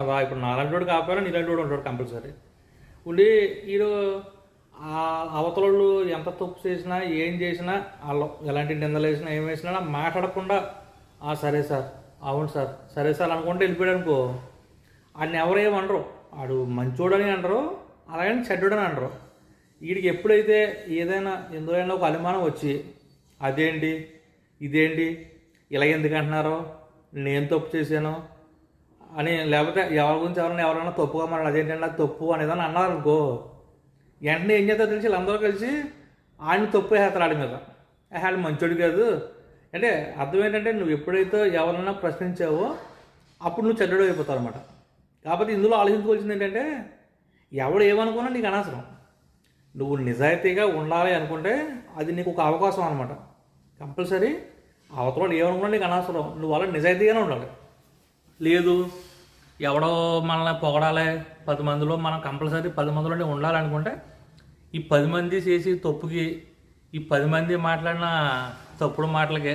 వా ఇప్పుడు నాలాంటి కాకపోయినా నీలాంటి ఉంటాడు కంపల్సరీ. ఉండి వీడు ఆ ఎంత తప్పు చేసినా ఏం చేసినా వాళ్ళు ఎలాంటి నిందలు వేసినా ఏం వేసినా మాట్లాడకుండా "ఆ, సరే సార్ అవును సార్ సరే సార్ అనుకుంటే వెళ్ళిపోయాడు అనుకో వాడిని ఎవరేమనరు వాడు మంచోడని అనరు అలాగని చెడ్డోడని అనరు. వీడికి ఎప్పుడైతే ఏదైనా ఎందుకైనా ఒక అనుమానం వచ్చి అదేంటి? ఇదేంటి? ఇలా ఎందుకు అంటున్నారో? నేను తప్పు చేశాను అని లేకపోతే ఎవరి గురించి ఎవరైనా ఎవరైనా తప్పుగా మనం అదేంటంటే అది తప్పు అనేదని అన్నారు అనుకో వెంటనే ఏం చేస్తారో తెలిసి వీళ్ళందరూ కలిసి ఆయన తప్పు వేస్తారు ఆడి మీద. ఆయన ఆడు మంచోడు కాదు. అంటే అర్థం ఏంటంటే నువ్వు ఎప్పుడైతే ఎవరైనా ప్రశ్నించావో అప్పుడు నువ్వు చెడ్డడు అయిపోతావు అనమాట కాకపోతే ఇందులో ఆలోచించుకోవాల్సింది ఏంటంటే ఎవడు ఏమనుకున్నా నీకు అనవసరం. నువ్వు నిజాయితీగా ఉండాలి అనుకుంటే అది నీకు ఒక అవకాశం అనమాట కంపల్సరీ అవతల ఏమనుకున్నా నీకు అనవసరం. నువ్వు అలా నిజాయితీగానే ఉండాలి. లేదు. ఎవడో మనల్ని పొగడాలి. పది మందిలో మనం కంపల్సరీ పది మందిలోనే ఉండాలనుకుంటే ఈ పది మంది చేసి తప్పుకి ఈ పది మంది మాట్లాడిన తప్పుడు మాటలకి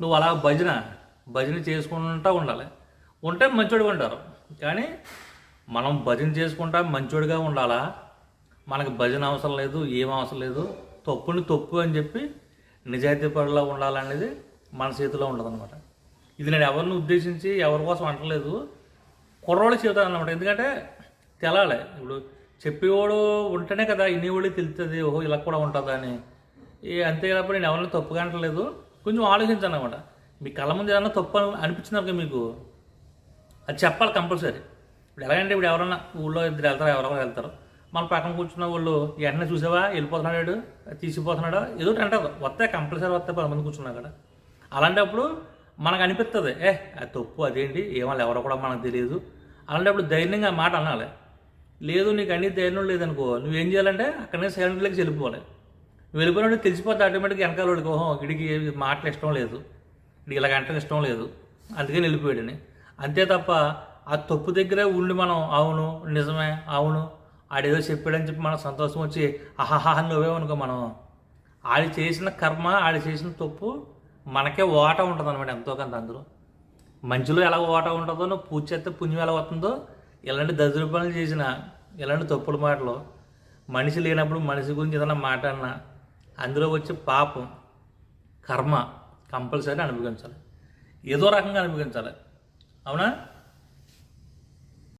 నువ్వు అలా భజన భజన చేసుకుంటూ ఉండాలి. ఉంటే మంచోడిగా ఉంటారు. కానీ మనం భజన చేసుకుంటా మంచోడిగా ఉండాలా? మనకు భజన అవసరం లేదు ఏం అవసరం లేదు. తప్పుని తప్పు అని చెప్పి నిజాయితీ పరులా ఉండాలనేది మన చేతిలో ఉండదన్నమాట ఇది నేను ఎవరిని ఉద్దేశించి ఎవరి కోసం అంటలేదు. కుర్రోళ్ళు చెబుతాను అనమాట ఎందుకంటే తెలాలి. ఇప్పుడు చెప్పేవాడు ఉంటేనే కదా ఇన్నేవాళ్ళు తెలుస్తుంది ఓహో ఇలా కూడా ఉంటుందా అని. అంతే కాబట్టి నేను ఎవరిని తప్పుగా అంటలేదు. కొంచెం ఆలోచించాను అనమాట మీ కళ్ళ ముందు ఏదన్నా తప్పు అని అనిపించింది మీకు అది చెప్పాలి కంపల్సరీ. ఇప్పుడు ఎలాగంటే ఇప్పుడు ఎవరన్నా ఊళ్ళో ఇద్దరు వెళ్తారు ఎవరెవరు వెళ్తారు. మన పక్కన కూర్చున్న వాళ్ళు వెంటనే చూసావా వెళ్ళిపోతున్నాడు తీసిపోతున్నాడు ఏదో అంటారు. వస్తే కంపల్సరీ వస్తే పది మంది కూర్చున్నా కదా అలాంటప్పుడు మనకు అనిపిస్తుంది ఏ అది తప్పు అదేంటి? ఏమో ఎవరో కూడా మనకు తెలియదు. అలాంటప్పుడు ధైర్యంగా మాట అనాలి. లేదు నీకు అన్ని ధైర్యం లేదనుకో నువ్వేం చేయాలంటే అక్కడనే సైలెంట్లోకి వెళ్ళిపోవాలి నువ్వు వెళ్ళిపోయినట్టు తెలిసిపోతే ఆటోమేటిక్గా వెనకాల వాడికి ఓహో ఇడికి మాటలు ఇష్టం లేదు. ఇడికి ఇలా అంటే ఇష్టం లేదు. అందుకని వెళ్ళిపోయాడని. అంతే తప్ప ఆ తప్పు దగ్గరే ఉండి మనం అవును నిజమే అవును ఆడేదో చెప్పాడని చెప్పి మనం సంతోషం వచ్చి అహాహా నువ్వే అనుకో మనం. ఆడి చేసిన కర్మ ఆడి చేసిన తప్పు మనకే ఓట ఉంటుంది అనమాట ఎంతో కొంత అందులో. మంచిలో ఎలా ఓట ఉంటుందో నువ్వు పూజ చేస్తే పుణ్యం ఎలా వస్తుందో ఇలాంటి దజురు పనులు చేసిన ఇలాంటి తప్పుడు మాటలు మనిషి లేనప్పుడు మనిషి గురించి ఏదైనా మాట్లాడినా అందులో వచ్చే పాపం కర్మ కంపల్సరీ అనుభవించాలి. ఏదో రకంగా అనుభవించాలి. అవునా?